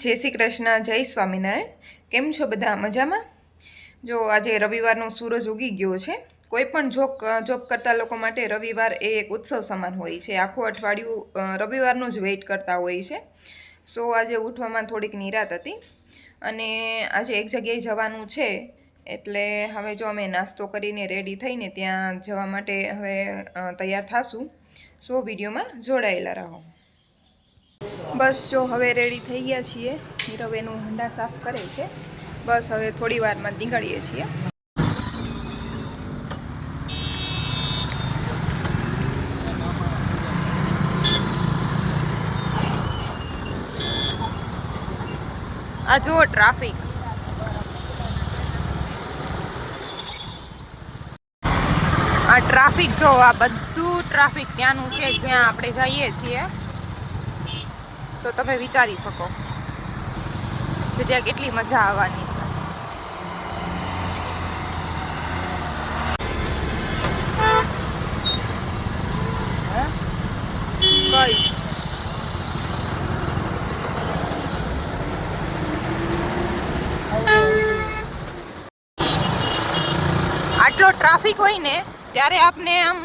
જય શ્રી કૃષ્ણ, જય સ્વામિનારાયણ. કેમ છો બધા મજામાં? જો આજે રવિવારનો સૂરજ ઉગી ગયો છે, કોઈ પણ જોબ જોબ કરતા લોકો માટે રવિવાર એ એક ઉત્સવ સમાન હોય છે. આખું અઠવાડિયું રવિવારનું જ વેઇટ કરતા હોય છે. સો આજે ઉઠવામાં થોડીક નિરાત હતી અને આજે એક જગ્યાએ જવાનું છે, એટલે હવે જો અમે નાસ્તો કરીને રેડી થઈને ત્યાં જવા માટે હવે તૈયાર થાશું. સો વિડીયોમાં જોડાયેલા રહો. બસ જો હવે રેડી થઈ ગયા છીએ. નીરવ હંડા સાફ કરે છે. બસ હવે થોડી વારમાં નીકળીએ છીએ. આ જુઓ ટ્રાફિક. આ ટ્રાફિક જો, આ બધું ટ્રાફિક ત્યાંનું છે જ્યાં આપણે જઈએ છીએ. તો તમે વિચારી શકો કે ત્યાં કેટલી મજા આવવાની છે. કઈ? આટલો ટ્રાફિક હોય ને ત્યારે આપને આમ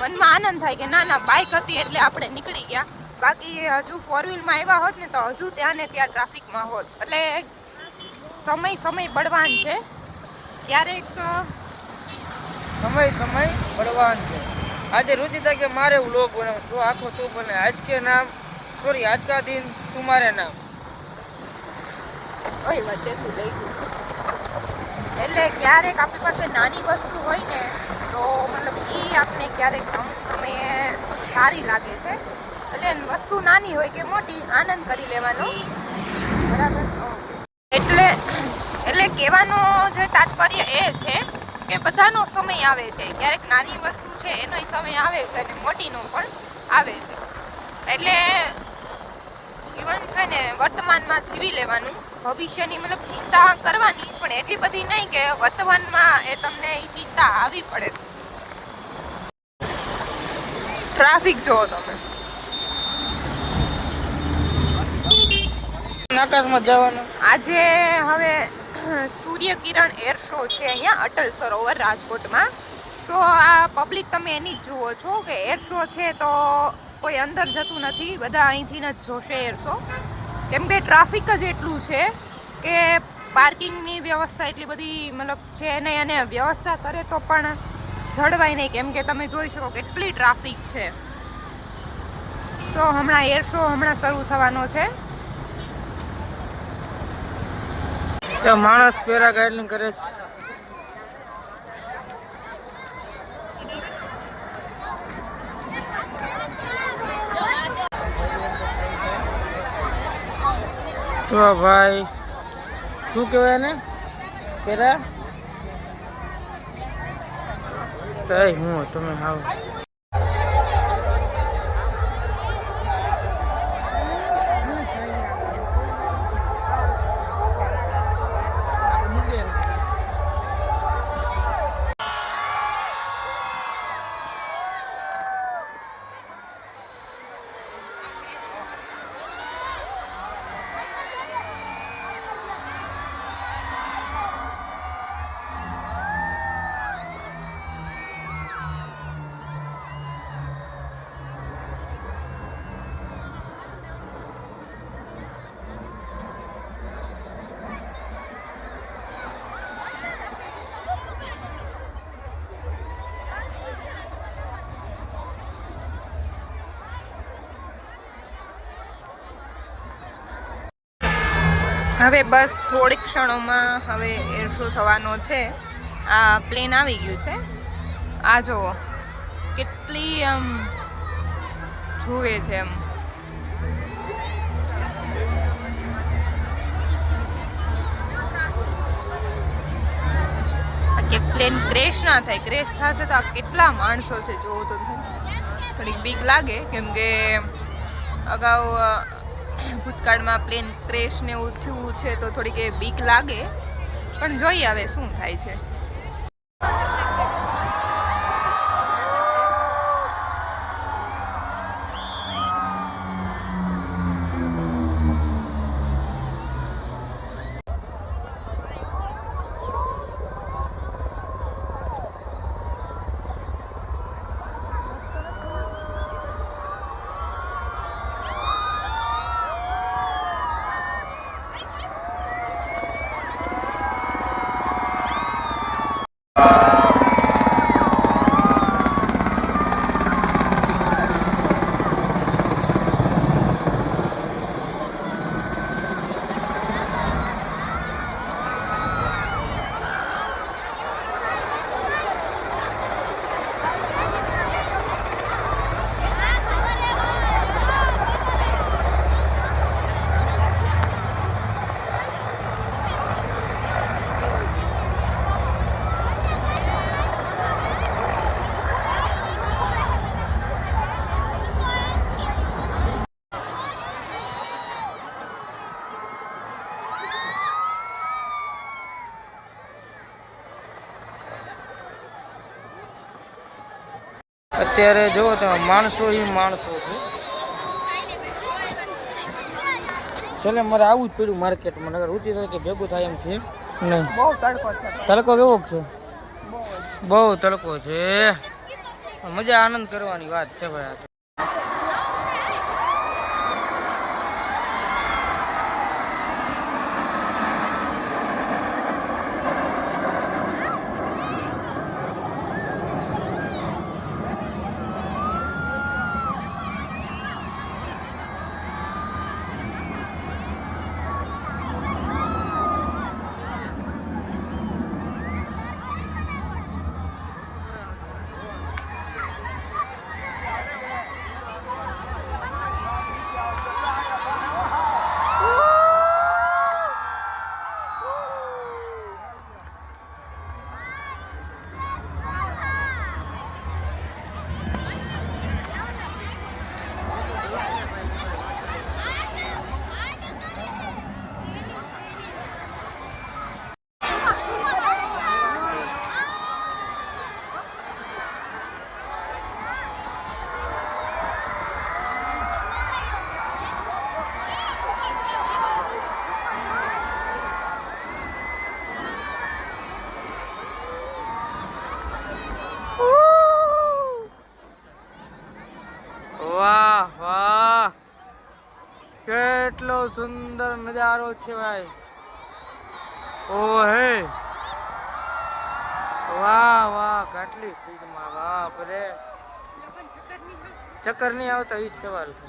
મનમાં આનંદ થાય કે ના ના બાઇક હતી એટલે આપણે નીકળી ગયા. બાકી હજુ ફોર વ્હીલમાં આવ્યા હોત ને તો હજુ ત્યાં ને ત્યાં ટ્રાફિકમાં હોત. એટલે સમય સમય બળવાન છે. ક્યારેક સમય સમય બળવાન છે. આજે રુચિતા કે મારે હું વ્લોગ બનાવું. તો આખો તું બને. આજ કે નામ? સોરી આજ કા દિન? તુમારે નામ? ઓય વચ્ચે તું લઈ ગયું. એટલે ક્યારેક આપણી પાસે નાની વસ્તુ હોય ને તો મતલબ એ આપણે ક્યારેક સમયે સારી લાગે છે. એટલે વસ્તુ નાની હોય કે મોટી, આનંદ કરી લેવાનો. બરાબર? એટલે એટલે કહેવાનો જે તાત્પર્ય એ છે કે બધાનો સમય આવે છે. ક્યારેક નાની વસ્તુ છે એનો સમય આવે છે અને મોટીનો પણ આવે છે. એટલે જીવન છે ને, વર્તમાનમાં જીવી લેવાનું. ભવિષ્યની મતલબ ચિંતા કરવાની, પણ એટલી બધી નહીં કે વર્તમાનમાં એ તમને એ ચિંતા આવી પડે. ટ્રાફિક જોવો તમે. આકાશમાં જવાનું. આજે હવે સૂર્ય કિરણ એર શો છે અહીંયા, અટલ સરોવર રાજકોટમાં. સો આ પબ્લિક તમે એની જ જુઓ છો કે એર શો છે તો કોઈ અંદર જતું નથી, બધા અહીંથી જ જોશે એર શો કેમ કે ટ્રાફિક જ એટલું છે કે પાર્કિંગની વ્યવસ્થા એટલી બધી મતલબ છે નહીં અને વ્યવસ્થા કરે તો પણ જળવાય નહીં. કેમ કે તમે જોઈ શકો કેટલી ટ્રાફિક છે. સો હમણાં એર શો હમણાં શરૂ થવાનો છે. ત્યાં માણસ પેરાગ્લાઇડિંગ કરે છે. જો ભાઈ શું કહેવાય ને પેરા? હું તમે આવો હવે બસ થોડીક ક્ષણોમાં હવે એરશો થવાનો છે. આ પ્લેન આવી ગયું છે. આ જુઓ, કેટલી આમ જુએ છે એમ. કે પ્લેન ક્રેશ ના થાય, ક્રેશ થશે તો આ કેટલા માણસો છે જોવો તો થોડીક બીક લાગે, કેમ કે અગાઉ ભૂતકાળમાં પ્લેન ક્રેશ ને એવું થયું છે તો થોડીક એ બીક લાગે. પણ જોઈએ હવે શું થાય છે. અત્યારે જુઓ તમે માણસો એ માણસો છે. છેલ્લે મારે આવવું જ પડ્યું માર્કેટમાં નગર ઊંચી કે ભેગું થાય એમ છે. નહીં. બહુ તડકો છે. તડકો કેવો છે? બહુ. બહુ તડકો છે. મજા આનંદ કરવાની વાત છે ભાઈ સુંદર નજારો છે ભાઈ. ઓહે. વાહ વાહ, કેટલી સ્પીડમાં બાપ રે ચક્કર નહીં આવતા એ જ સવાલ છે.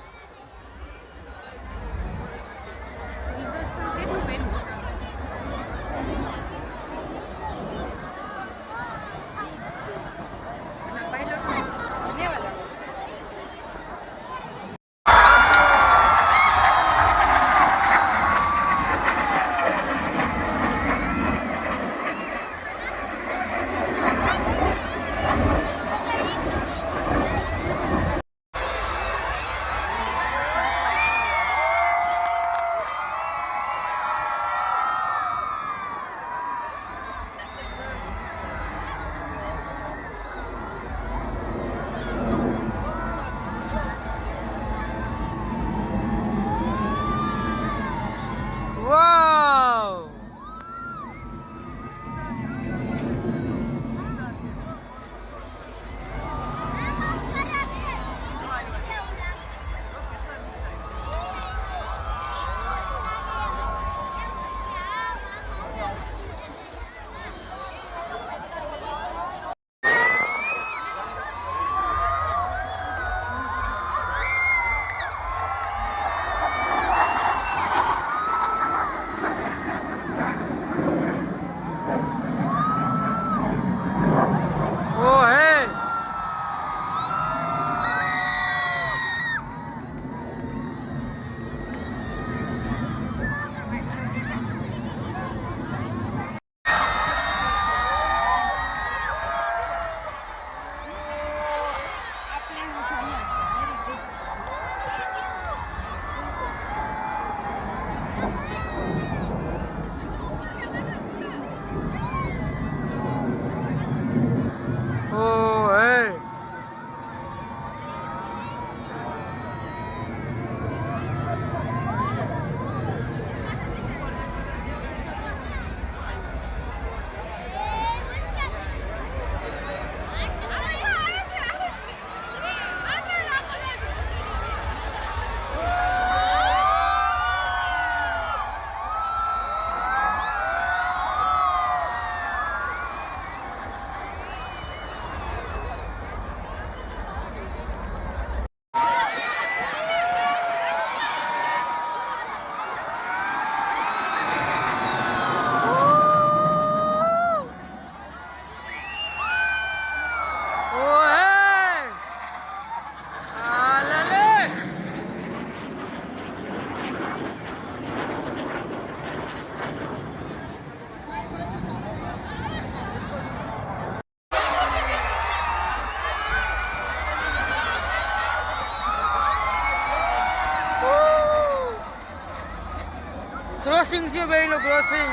ક્રોસિંગ થયું બેયનું ક્રોસિંગ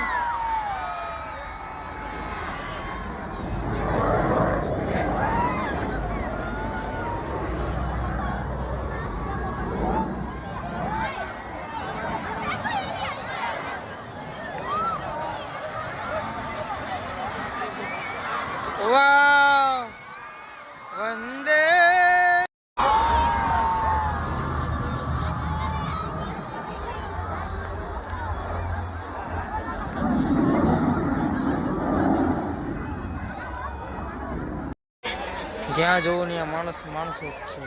વંદે જ્યાં જોવું આ માણસ માણસો જ છે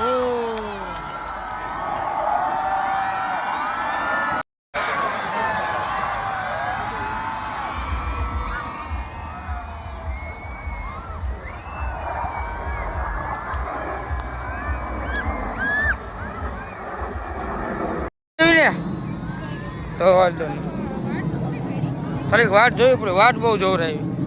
ઓહ જોઈ લે તો વાંધો થોડીક વાટ જોવી પડે. વાટ બહુ જોવરાવી વાહ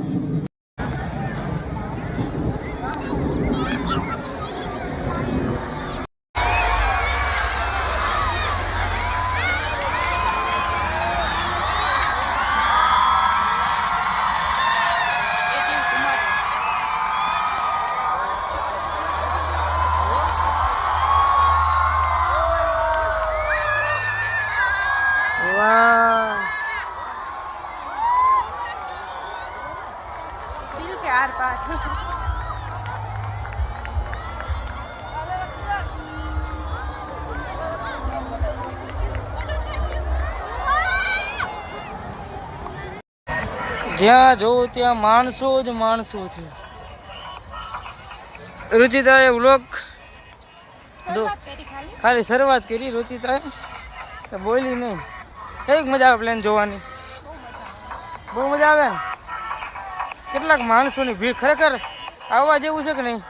જ્યાં જોઉં ત્યાં માણસો જ માણસો છે. રુચિતાએ વ્લોગ ખાલી. શરૂઆત કરી રુચિતાએ. તો બોલી નહીં. કંઈક મજા આવે પ્લેન જોવાની? બહુ મજા આવે ને? કેટલાક માણસોની ભીડ ખરેખર આવવા જેવું છે કે નહીં?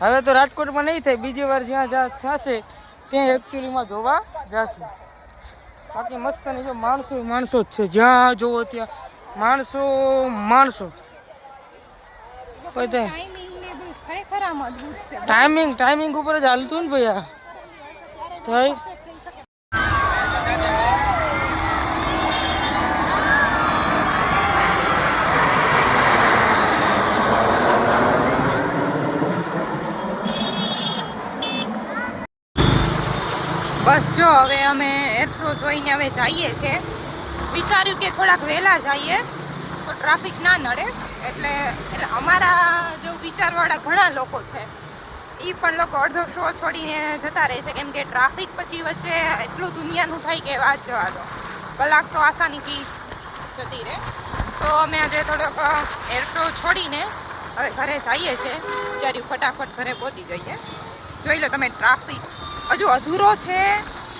હવે તો રાજકોટમાં નહીં થાય. બીજી વાર જ્યાં જ્યાં થશે ત્યાં એકચ્યુઅલીમાં જોવા જશું. બાકી મસ્ત નહીં જો માણસો માણસો જ છે. જ્યાં જોવો ત્યાં માણસો માણસો. ટાઈમિંગ ટાઈમિંગ ઉપર જ હાલતું ને ભૈયા થઈ શકે બસ જો, હવે અમે એર જોઈને હવે જઈએ છીએ. વિચાર્યું કે થોડાક વહેલા જઈએ, તો ટ્રાફિક ના નડે. એટલે એટલે અમારા જો વિચારવાળા ઘણા લોકો છે એ પણ લોકો અડધો શો છોડીને જતા રહે છે. કેમ કે ટ્રાફિક પછી વચ્ચે એટલું દુનિયાનું થાય કે વાત જવા દો. કલાક તો આસાનીથી જતી રહે. સો અમે આજે થોડોક એર શો છોડીને હવે ઘરે જઈએ છીએ. વિચાર્યું ફટાફટ ઘરે પહોંચી જઈએ. જોઈ લો તમે ટ્રાફિક હજુ અધૂરો છે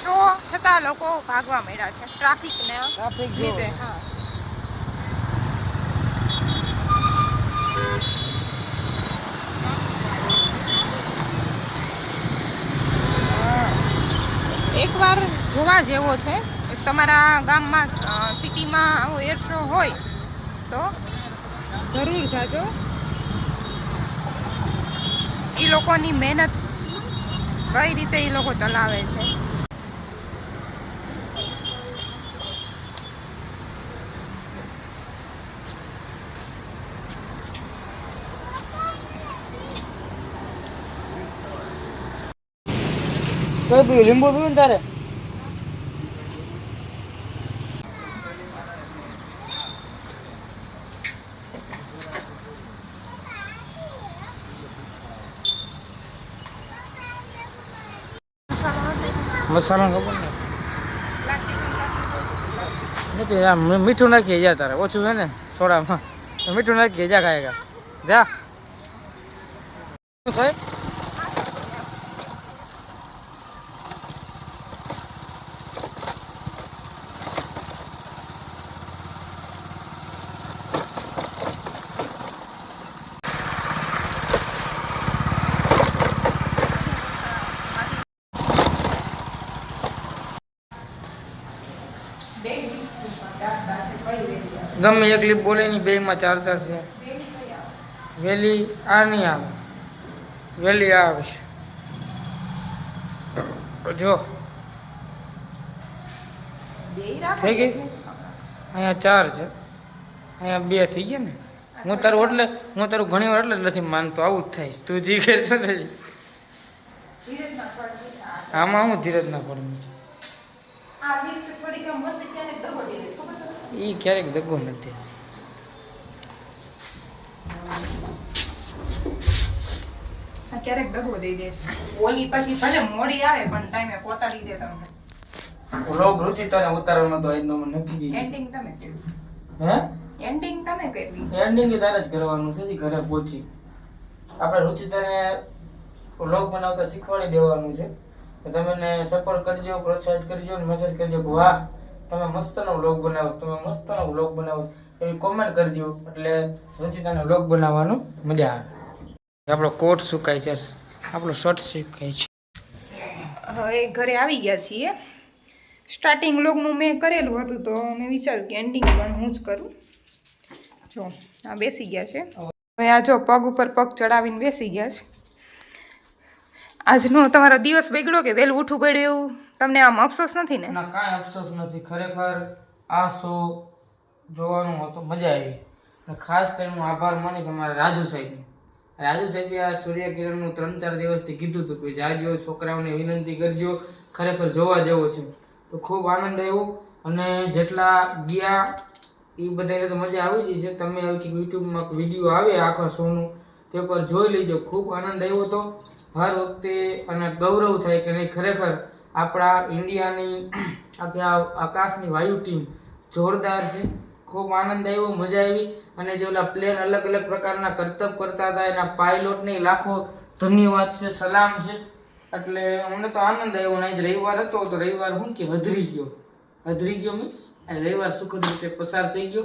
શો છતાં લોકો ભાગવા મળ્યા છે. ટ્રાફિકને ટ્રાફિક લીધે હા. એકવાર જોવા જેવો છે if તમારા ગામમાં સિટીમાં આવો એર શો હોય તો જરૂર જાજો. એ લોકોની મહેનત કઈ રીતે એ લોકો ચલાવે છે? કઈ પીવું? લીંબુ પીવું ને તારે? મસાલા ખબર ને? નથી મીઠું નાખીએ જા તારે. ઓછું છે ને, સોડામાં. મીઠું નાખીએ જા ખાય જા. શું થાય? ગમે એકલી બોલે ની બેમાં ચાર ચાર છે વેલી આ નહીં આવે. વેલી આ આવશે. જો. થઈ ગઈ? અહીંયા ચાર છે. અહીંયા બે થઈ ગયા ને. હું તારું એટલે હું તારું ઘણી વાર એટલે નથી માનતો આવું જ થાય તું જી કે છો ને. આમાં હું ધીરજ ના પડું આ એ ક્યારેક દગો નથી. આ ક્યારેક દગો દઈ દેશ ઓલી પછી ભલે મોડી આવે પણ ટાઈમે પહોંચાડી દે તમને. લોક રુચિતાને ઉતારવાનો તો આજનો મને નક્કી કીધું. એન્ડિંગ તમે કરી હે? એન્ડિંગ તમે કરી. એન્ડિંગ એ તારે જ કરવાનું છે ઘરે પહોંચી. આપણે રુચિતાને લોગ બનાવતા શીખવાડી દેવાનું છે. તમે સપોર્ટ કરજો પ્રોત્સાહિત કરજો અને મેસેજ કરજો કે વાહ તમે મસ્તનો વ્લોગ બનાવો તમે મસ્તનો વ્લોગ બનાવો એવી કોમેન્ટ કરજો. એટલે રુચિતાને વ્લોગ બનાવવાનું મજા આવે. આપણો કોટ સુકાય છે આપણો શર્ટ સુકાય છે. હવે ઘરે આવી ગયા છીએ. સ્ટાર્ટિંગ લોગનું મેં કરેલું હતું તો મેં વિચાર્યું કે એન્ડિંગ પણ હું જ કરું. જો આ બેસી ગયા છે. હવે આ જો પગ ઉપર પગ ચડાવીને બેસી ગયા છે. આજનો તમારો દિવસ બગડ્યો કે વહેલું ઉઠવું પડ્યું? એવું તમને આમ અફસોસ નથી ને? ના, કાંઈ અફસોસ નથી. ખરેખર આ શો જોવાનું હતો મજા આવી. અને ખાસ કરીને હું આભાર માનીશ અમારા રાજુ સાહેબનો. રાજુ સાહેબે આ સૂર્યકિરણનું ત્રણ ચાર દિવસથી કીધું હતું કે જાજો છોકરાઓને વિનંતી કરજો, ખરેખર જોવા જેવો છે. તો ખૂબ આનંદ આવ્યો અને જેટલા ગયા, એ બધાને તો મજા આવી જ છે. તમે યુટ્યુબમાં વીડિયો આવે આખા શોનું, તે પર જોઈ લેજો. ખૂબ આનંદ આવ્યો હતો હર વખતે અને ગૌરવ થાય કે નહીં, ખરેખર આપણા ઇન્ડિયાની ત્યાં આકાશની વાયુ ટીમ જોરદાર છે. ખૂબ આનંદ આવ્યો, મજા આવી અને જે ઓલા પ્લેન અલગ અલગ પ્રકારના કરતબ કરતા હતા, એના પાયલોટને લાખો ધન્યવાદ છે, સલામ છે. એટલે અમને તો આનંદ આવ્યો અને જ રવિવાર હતો, તો રવિવાર હું કે હધરી ગયો. હધરી ગયો મીન્સ રવિવાર સુખદ રીતે પસાર થઈ ગયો.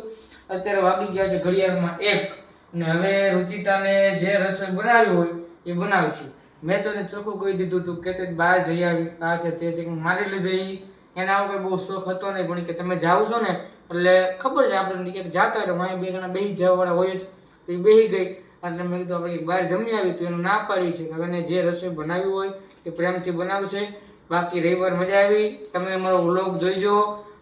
અત્યારે વાગી ગયા છે ઘડિયાળમાં એક. અને હવે રુચિતાને જે રસોઈ બનાવી હોય એ બનાવશે. મેં તો એને ચોખ્ખું કહી દીધું હતું કે તે બહાર જઈ આવી આ છે તે છે મારી લીધે એ એને આવો કંઈ બહુ શોખ હતો નહીં, પણ કે તમે જાઓ છો ને, એટલે ખબર છે આપણે ક્યાંક જાતા હોય મારે બે જણા બે જવાવાળા હોય જ. તો એ બેસી ગઈ એટલે મેં કીધું આપણે બહાર જમી આવી, તો એનું ના પાડી છે. હવે જે રસોઈ બનાવી હોય તે પ્રેમથી બનાવશે. બાકી રવિવાર મજા આવી. તમે અમારો વ્લોગ જોઈજો.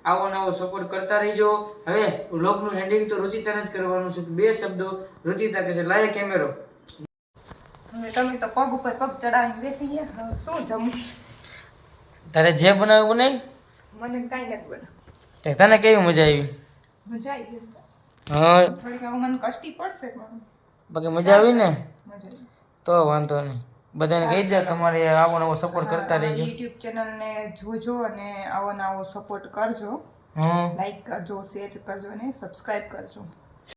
આવો નવો સપોર્ટ કરતા રહીજો. હવે વ્લોગનું હેન્ડિંગ તો રુચિતાને જ કરવાનું છે. બે શબ્દો રુચિતા કહે છે, લાય કેમેરો તમે તો પગ ઉપર પગ ચડાવીને બેસી ગયા. શું જમું તારે જે બનાવ્યું બનાવી મને કાંઈ નથી બનાવ્યું. તને કેવી મજા આવી? મજા આવી હા. થોડીક મને કષ્ટી પડશે પણ. બાકી મજા આવી ને? તો વાંધો નહીં. બધાને કહી દે તમારે આવો નવો સપોર્ટ કરતા રહેજો. યુટ્યુબ ચેનલને જોજો અને આવો નવો સપોર્ટ કરજો. લાઈક કરજો શેર કરજો અને સબસ્ક્રાઈબ કરજો.